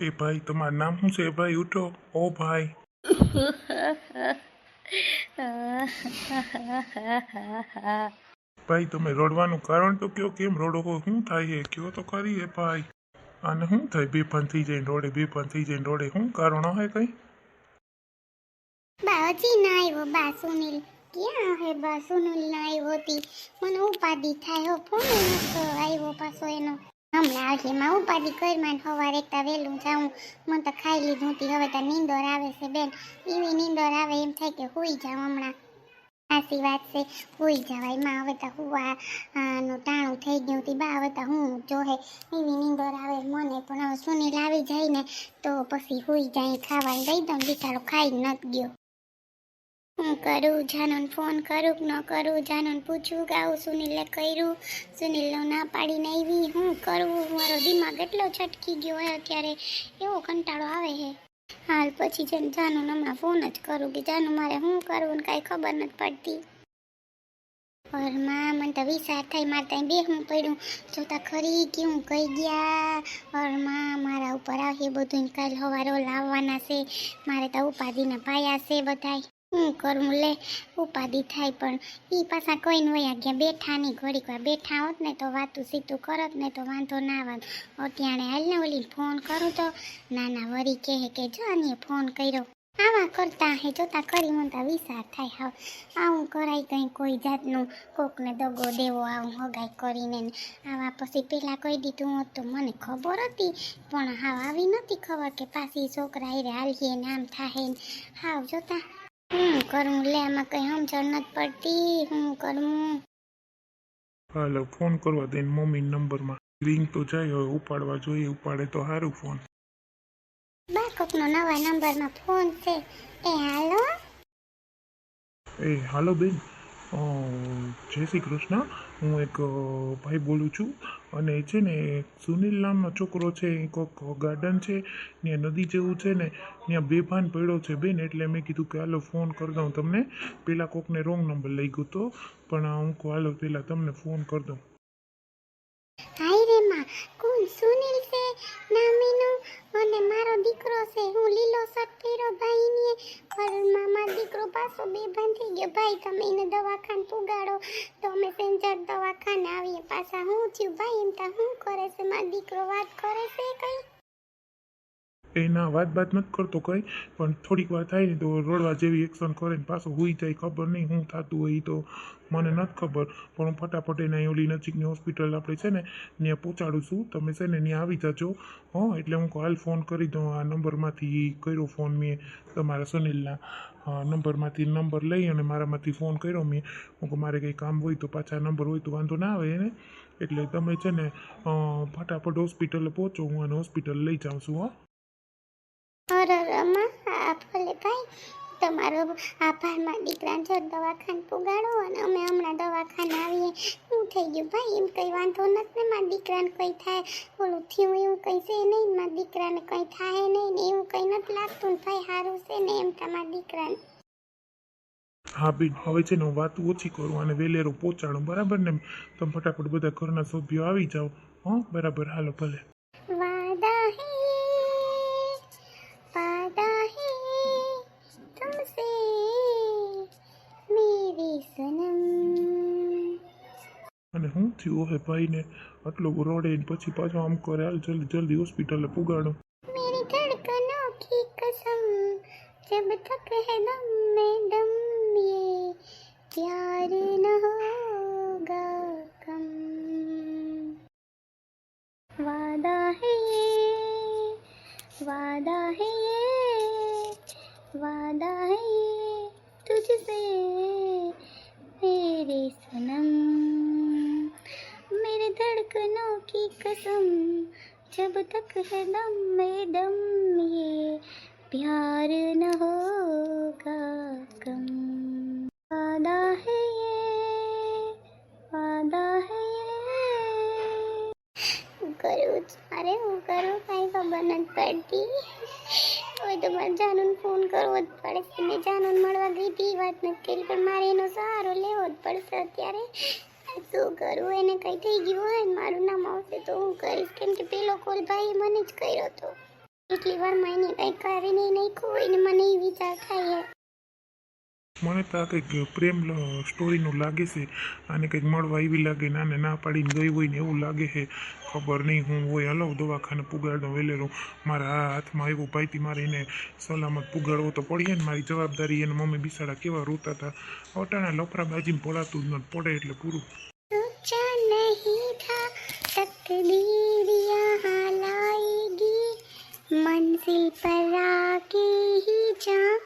એ ભાઈ, તમારું નામ શું છે? ભાઈ, ઉઠો. ઓ ભાઈ. ભાઈ, તમે રડવાનું કારણ તો કયો? કેમ રડો શું થાય છે કયો તો કરી હે ભાઈ. અને શું થાય? બેભાન થઈ જઈને રોડે, બેભાન થઈ જઈને રોડે. શું કારણ હોય કઈ? બાજી ના આવ્યો બા સુનિલ. ક્યાં હે બા સુનિલ ના આવ્યો હતી મને ઉપાધિ થાય હો, ફોન આવ્યો પાછો એનો. હમણાં આવશે માં ઉપાધિ કરીમાં સવારે એકતા વહેલું જાઉં, મને તો ખાઈ લીધું હતી, હવે તો નીંદર આવે છે બેન. એવી નીંદર આવે એમ થાય કે હોઈ જાઉં હમણાં. સાચી વાત છે, હોઈ જવાય. માં હવે તો હુવા નું ટાણું થઈ ગયું હતી, બા હવે તો હું જોહે. એવી નીંદર આવે મને, પણ હવે સુનિલ આવી જાય ને, તો પછી હોઈ જાય, ખાવાનું દઈ દઉં બિચારો ખાઈ નથી ગયો. હું કરું? જાનુન ફોન કરું કે ન કરું? જાનુન પૂછું કે આવું સુનિલે કર્યું? સુનિલનો ના પાડીને આવી હું કરું? મારો દિમાગ એટલો છટકી ગયો હોય અત્યારે. એવો કંટાળો આવે છે હાલ પછી છે ને જાનુન હમણાં ફોન જ કરું કે જાનુ, મારે શું કરવું ને કાંઈ ખબર નથી પડતી. ઓરમાં, મને તો વિચાર થાય, મારે ત્યાં બે હું પડ્યું. જોતા ખરી કે હું કઈ ગયા? ઓરમાં, મારા ઉપર આવે બધું કાલ હવારો લાવવાના છે. મારે તો ઉપાધિના પાયા છે બધાય. હું કરું લે? ઉપાધિ થાય પણ એ પાછા કોઈ વયા ગયા બેઠા નહીં. ઘડીક વાર બેઠા હોત ને તો વાતું સીતું કરત, ને તો વાંધો ના આવત અત્યારે હાલને ઓલી ફોન કરું તો નાના વરી કહે કે, જો આને ફોન કર્યો. આવા કરતા હે, જોતા કરી મને તો વિચાર થાય હાવ. આવું કરાય કંઈ કોઈ જાતનું. કોકને દગો દેવો, આવું હગાઈ કરીને આવા પછી પેલા કહી દીધું હોત તો મને ખબર હતી. પણ હાવ આવી નથી ખબર કે પાછી છોકરા એ હાલીએ ને આમ થાય હાવ જોતા હું કરું લે આમાં કઈ સમજણ નથી પડતી. હું કરું? હાલો ફોન કરવા દે મમ્મી નંબરમાં રિંગ તો જાય હવે ઉપાડવા જોઈએ ઉપાડે તો સારું ફોન બા નો નવા નંબરમાં ફોન છે. એ હાલો? એ હાલો બેન. જય શ્રી કૃષ્ણ. હું એક ભાઈ બોલું છું. અને છે ને, સુનિલ નામનો છોકરો છે, એ કોક ગાર્ડન છે, ત્યાં નદી જેવું છે ને, ત્યાં બેભાન પડ્યો છે બેન, એટલે મેં કીધું કે હાલો ફોન કરી દઉં તમને. પહેલાં કોકને રોંગ નંબર લઈ ગયો હતો પણ હું કહું, હાલો પહેલાં તમને ફોન કરી દઉં. હાય કોણ સુનિલ છે? અને મારો દીકરો છે. હું લીલો શર્ટ પહેર્યો ભાઈને. ઘરમાં મારો દીકરો પાછો બેભાન થઈ ગયો. ભાઈ, તમે એને દવાખાને પુગાડો. તો અમે સેન્જર દવાખાને આવીએ. પાછા હું થયું? ભાઈ, એમ તા શું કરે છે? મારો દીકરો વાત કરે છે કઈ? એ ના વાત બાત નથી કરતો કંઈ, પણ થોડીક વાર થાય ને તો રડવા જેવી એક્શન કરે ને પાછો હુઈ જાય, ખબર નહીં શું થતું હોય તો મને નથી ખબર. પણ હું ફટાફટ એને ઓલી નજીકની હોસ્પિટલ આપણે છે ને, ત્યાં પહોંચાડું છું. તમે છે ને ત્યાં આવી જજો. હં, એટલે હું હાલ ફોન કરી દઉં. આ નંબરમાંથી કર્યો ફોન મેં તમારા સુનિલના. નંબરમાંથી નંબર લઈ અને મારામાંથી ફોન કર્યો મેં. હું કહું, મારે કંઈ કામ હોય તો પાછા નંબર હોય તો વાંધો ના આવે એને. એટલે તમે છે ને ફટાફટ હોસ્પિટલે પહોંચો. હું અને હોસ્પિટલ લઈ જાઉં છું, હં. અરે રમા આ ભલે ભાઈ. તમારો આભારમાં દીકરાને જો દવાખાને પુગાડો અને અમે હમણાં દવાખાને આવીએ. શું થઈ ગયું ભાઈ, એમ કંઈ વાંધો નથી ને મારા દીકરાને કંઈ થાય. ઓલું થયું એવું કંઈ છે નહીં, મારા દીકરાને કંઈ થાય નહીં ને એવું કંઈ નથી લાગતું ને ભાઈ, સારું છે ને એમ તમારા દીકરાને. હા બેન, હવે છે ને હું વાત ઓછી કરું અને વેલેરો પહોંચાડું, બરાબર ને? તમે ફટાફટ બધા ઘરના સભ્યો આવી જાઓ. હં, બરાબર, હાલો, ભલે. અને હું થયું હવે ભાઈને આટલો રોડે ને પછી પાછો આમ કરે હાલ જલ્દી જલ્દી હોસ્પિટલે પુગાડો मेरी धड़कनों की कसम जब तक है दम में दम ये प्यार न होगा कम वादा है ये वादा है ये वादा है ये तुझसे मेरे सनम मेरे धड़कनों की कसम जब तक है दम में दम ये प्यार न होगा कम वादा है ये वादा है ये હું કરું મારે હું કરું કાંઈ ખબર નથી પડતી હવે તો મારે જાનુન ફોન કરવો જ પડશે મેં જાનુન મળવા ગઈ હતી વાત નથી કરી પણ મારે એનો સહારો લેવો જ પડશે અત્યારે શું કરું એને કંઈ થઈ ગયું હોય ને મારું નામ આવશે તો હું કરીશ કેમ કે પેલો કોલ ભાઈ મને જ કર્યો હતો એટલી વારમાં એને કંઈ કરીને નાખ્યું હોય મને એ વિચાર થાય મને તો આ કંઈક પ્રેમ લ- સ્ટોરીનું લાગે છે આને કંઈક મળવા એવી લાગે ને આને ના પાડીને ગઈ હોય ને એવું લાગે છે ખબર નહીં હું હોય હલો દવાખાને પુગાડો વેલેરો મારા આ હાથમાં આવ્યું ભાઈથી મારે એને સલામત પુગાડવો તો પડીએ ને મારી જવાબદારી એને મમ્મી બિસાડા કેવા રોતા હતા અટાણા લફરા બાજીને પડાતું જ નથી પડે એટલે પૂરું सोचा नहीं था तकदीर यहाँ लाएगी मंजिल पर आके ही जान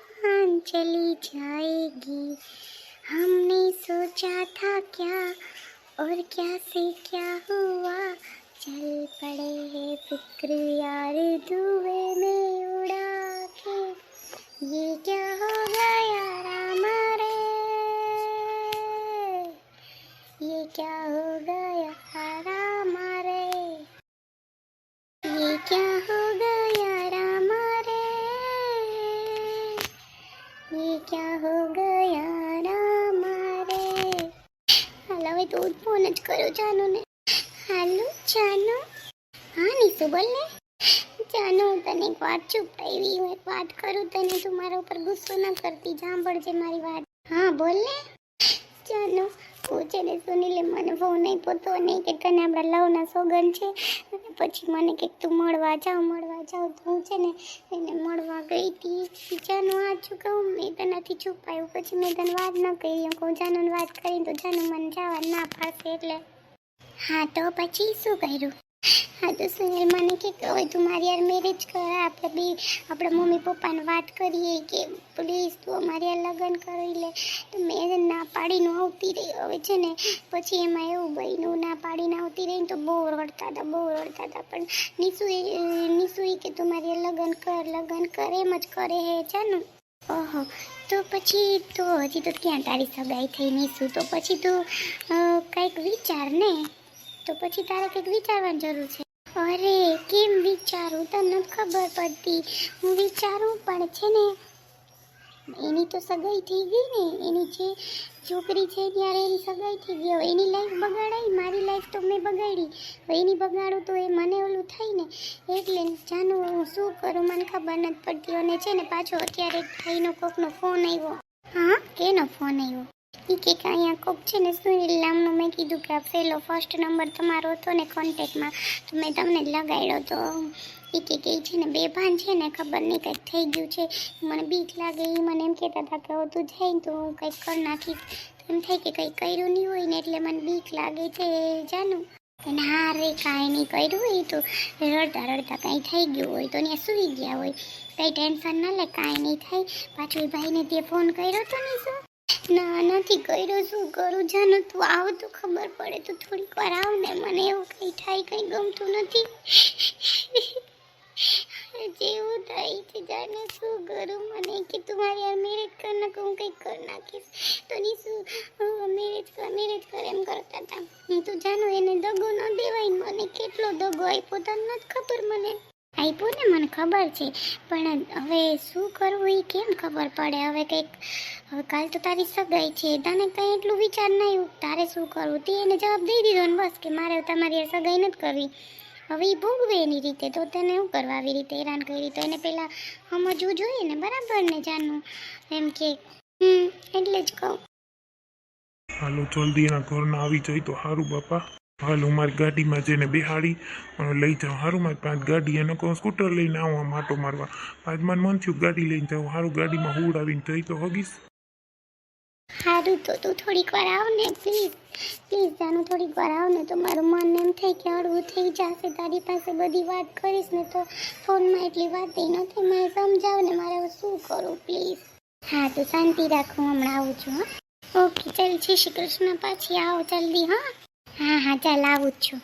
चली जाएगी। हमने सोचा था क्या और क्या से क्या हुआ। चल पड़े हैं फ़िक्र यार धुएँ में उड़ा के ये क्या हो गया राम रे? ये क्या हो गया राम रे? ये क्या हो હું વાત ચૂપ હું એક વાત કરું તને તું મારા ઉપર ગુસ્સો ન કરતી, સાંભળજે મારી વાત. હા બોલ ને જાનુ હું છે ને સુનીલે, મને ફોન આપ્યો તો નહીં કે તને આપણા લવના સોગન છે? અને પછી મને કે તું મળવા જાવ મળવા જાવ. તો હું છે ને એને મળવા ગઈ હતી જાનું, આ છું કહું? મેં તનાથી છુપાયું. પછી મેં તને વાત ન કરી. હું કહું, જાનુને વાત કરી તો જાનું મને જવા ના પાડશે એટલે. હા, તો પછી શું કર્યું? હા, તો સુનિલ, મને કે હોય તું મારી યાર મેરેજ કર. આપણે બી, આપણા મમ્મી પપ્પાને વાત કરીએ કે પ્લીઝ તું અમારી યાર લગ્ન કરી લે. તો મેં ના પાડીને આવતી રહી. હવે છે ને પછી એમાં એવું બન્યું, ના પાડીને આવતી રહી ને તો બહુ રડતા હતા, બહુ રડતા હતા. પણ નિશુ નિશુ કે તું મારી યાર લગ્ન કર લગ્ન કર, એમ જ કરે હે જાનું ઓહો, તો પછી તો હજી તો ક્યાં તારી સગાઈ થઈ નિશુ તો પછી તું કંઈક વિચાર ને. તો પછી તારે કંઈક વિચારવાની જરૂર છે? અરે, કેમ વિચારું? તને ખબર પડતી. હું વિચારું પણ છે ને, એની તો સગાઈ થઈ ગઈ ને. એની જે છોકરી છે ત્યારે એની સગાઈ થઈ ગઈ. એની લાઈફ બગાડાઈ. મારી લાઈફ તો મેં બગાડી. એની બગાડું તો એ મને ઓલું થાય ને. એટલે જાનું હું શું કરું? મને ખબર નથી પડતી. અને છે ને, પાછો અત્યારે ભાઈનો કોકનો ફોન આવ્યો. હા? કેનો ફોન આવ્યો? ઈ કે અહીંયા કોક છે ને સુનિલ નામનું મેં કીધું કે આ પહેલો ફર્સ્ટ નંબર તમારો હતો ને કોન્ટેક્ટમાં તો મેં તમને લગાડ્યો તો એ કે છે ને બેભાન છે ને ખબર નહીં કંઈક થઈ ગયું છે. મને બીક લાગે એ મને એમ કહેતા હતા કે હું તું જઈને તો હું કંઈક કરી નાખીશ. એમ થાય કે કંઈ કર્યું નહીં હોય ને એટલે મને બીક લાગે છે, જાનું. અને રે, કાંઈ નહીં કર્યું હોય તો. રડતા રડતા કાંઈ થઈ ગયું હોય તો ત્યાં સૂઈ ગયા હોય. કંઈ ટેન્શન ન લે, કાંઈ નહીં થાય. પાછળ એ ભાઈને તે ફોન કર્યો તો નહીં શું ના નથી કર્યો, શું કરું? જાનો તું આવ તો ખબર પડે તો થોડીક વાર આવ ને મને એવું કંઈ થાય, કંઈ ગમતું નથી. જેવું થાય છે, જાને શું કરું? મને કે તું મારી યાર મેરેજ કર નાખું, હું કંઈક કરી નાખીશ. તો ની શું મેરેજ કર મેરેજ કર, એમ કરતા હતા. હું તો જાણું એને દગો ન દેવાય, મને કેટલો દગો આપ્યો તને નથી ખબર મને. આપ્યો ને, મને ખબર છે. પણ હવે શું કરવું એ કેમ ખબર પડે? હવે કંઈક, હવે કાલ તો તારી સગાઈ છે. તને કંઈ એટલું વિચાર નહીં તારે શું કરવું? તે એને જવાબ દઈ દીધો ને બસ કે મારે તમારી સગાઈ નથી કરવી. હવે એ ભોગવે એની રીતે. તો તેને શું કરવા આવી રીતે હેરાન કરી? તો એને પહેલાં સમજવું જોઈએ ને, બરાબર ને જાણવું એમ કે, હમ, એટલે જ કહું. હાલો જલ્દી એના ઘરના આવી જાય તો સારું, બાપા. હાલ હું મારી ગાડીમાં જઈને બેહાડી લઈ જાઉં. સારું મારી પાંચ ગાડી એને કહું, સ્કૂટર લઈને આવું, આમ આટો મારવા. આજ મને મન થયું ગાડી લઈને જાઉં. સારું ગાડીમાં હું આવીને જઈ તો હગીશ. સારું તો તું થોડીક વાર આવ ને પ્લીઝ પ્લીઝ જાનું, થોડીક વાર આવ ને, તો મારું મન એમ થાય કે હળવું થઈ જશે. તારી પાસે બધી વાત કરીશ ને, તો ફોનમાં એટલી વાત નથી. મને સમજાવ ને, મારે હવે શું કરું પ્લીઝ હા, તો શાંતિ રાખું હમણાં આવું છું, હા. ઓકે, ચાલ છે શ્રી કૃષ્ણ. પાછી આવો જલ્દી, હા. હા હા, ચાલ, આવું જ છું.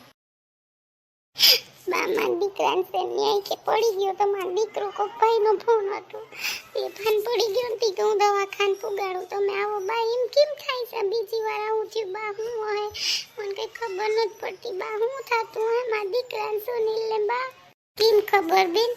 મારા દીકરાને ન્યાય કે પડી ગયો તો મારો દીકરો કોક ભાઈનો ફોન હતો. એ ફાન પડી ગયો નથી કે હું દવાખાને પુગાડું. તમે આવો બા, એમ કેમ થાય છે? બીજી વાર આવું થયું. બા, હું હોય? મને કઈ ખબર નથી પડતી. બા, હું થતું? હે, મારા દીકરાને સુનિલ ને બા કેમ ખબર બેન.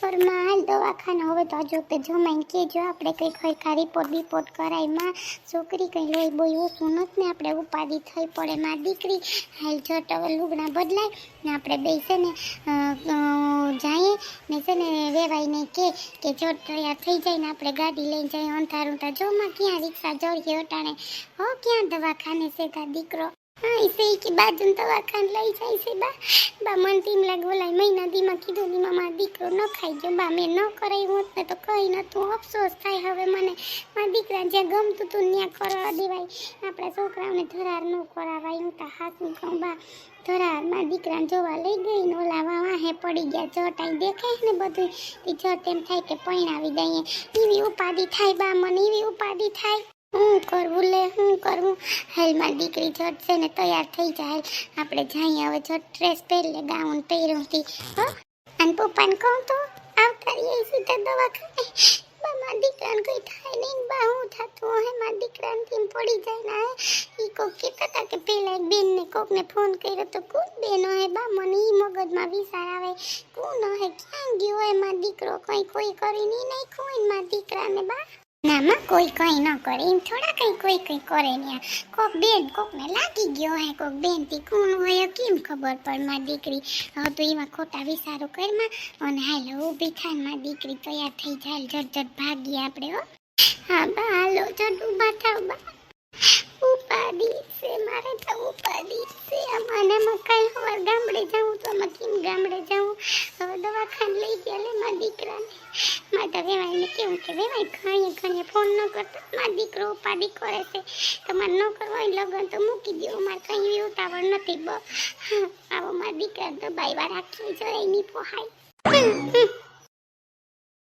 પર માલ દવાખાને, હવે તો હજુ તે જમાઈને કેજો આપણે કંઈ ખરખા રિપોર્ટ બિપોર્ટ કરાય, માં છોકરી કંઈ લોહી બોઈ ઓછું નથી ને, આપણે ઉપાધિ થઈ પડે, માં દીકરી હાલ જટ હવે લુગડા બદલાય ને આપણે બે છે ને જઈએ ને છે ને વેવાઈને કે કે જટ તૈયાર થઈ જાય ને આપણે ગાડી લઈને જઈએ, અંધારું તો જો, માં ક્યાં રિક્ષા જઈએ અટાણે. હો, ક્યાં દવાખાને છે તા દીકરો? એ છે કે બાજુ દવાખાને લઈ જાય છે બા. મન તેમ લાગે ઓલા મહિના દીમાં કીધું મારો દીકરો ન ખાઈ ગયો. બા, મેં ન ને તો કંઈ નતું અફસોસ થાય હવે મને. મારા દીકરા જ્યાં ગમતું તું ત્યાં કરવા દેવાય. આપણા છોકરાઓને ધરાર ન કરાવાય હું તો હાથું કહું બા, ધરાર મારા જોવા લઈ ગઈ ને ઓલા વાહે પડી ગયા. જટાઈ દેખાય ને બધું તે જટ એમ થાય કે પૈણાવી દઈએ એવી ઉપાધિ થાય બા મને, એવી ઉપાધિ થાય. હું કરવું લે, હું કરવું હાલ મારી દીકરી છે ને તૈયાર થઈ જાય. આપણે જઈએ હવે જટ ડ્રેસ પહેરી લે ગાઉન પહેર્યુંથી હો? અને પપ્પાને કહું તો, આવતા રહીએ સીધા દવાખાને. બા, મારા દીકરાને કંઈ થાય નહીં બા, હું થતું હે મારા દીકરાને તેમ પડી જાય ને હે એ કોક કહેતા હતા કે પેલા એક બેનને કોકને ફોન કર્યો તો કોણ બેન હે બા, મને ઈ મગજમાં વિચાર આવે. કોણ હે ક્યાં ગયો હે મારો દીકરો? કંઈ કોઈ કરી નહીં નાખ્યું હોય મારા દીકરાને બા? ના માં કોઈ કંઈ ન કરે. એમ થોડા કંઈ કોઈ કંઈ કરે ને કોક બેન કોકને લાગી ગયો હે, કોક બેનથી કોણ હોય, કેમ ખબર પડે? માં દીકરી હવે તો એમાં ખોટા વિચારો કરમાં અને હાલ ઊભી થાય ને માં દીકરી તૈયાર થઈ જાય. જટ ભાગીએ આપણે હો. હા, બા, હાલો જટ ઊભા થાવ, બા. ઉપાડી છે, મારે તો ઉપાડી છે. ગામડે જાઉં તો આમાં કેમ ગામડે જાઉં. હવે દવાખાને લઈ ગયા લે મારા દીકરાને. મારા વેવાઈને કેવું કે વેવાઈ ખાઈએ ખાઈએ ફોન ન કરતા. મારા દીકરો ઉપા કરે છે. તમારે ન કરવા હોય લગન તો મૂકી દો મારે કંઈ એવી ઉતાવળ નથી બ આવો મારા દીકરા દબાઈ વાર રાખી જરાય નહીં પોહાય.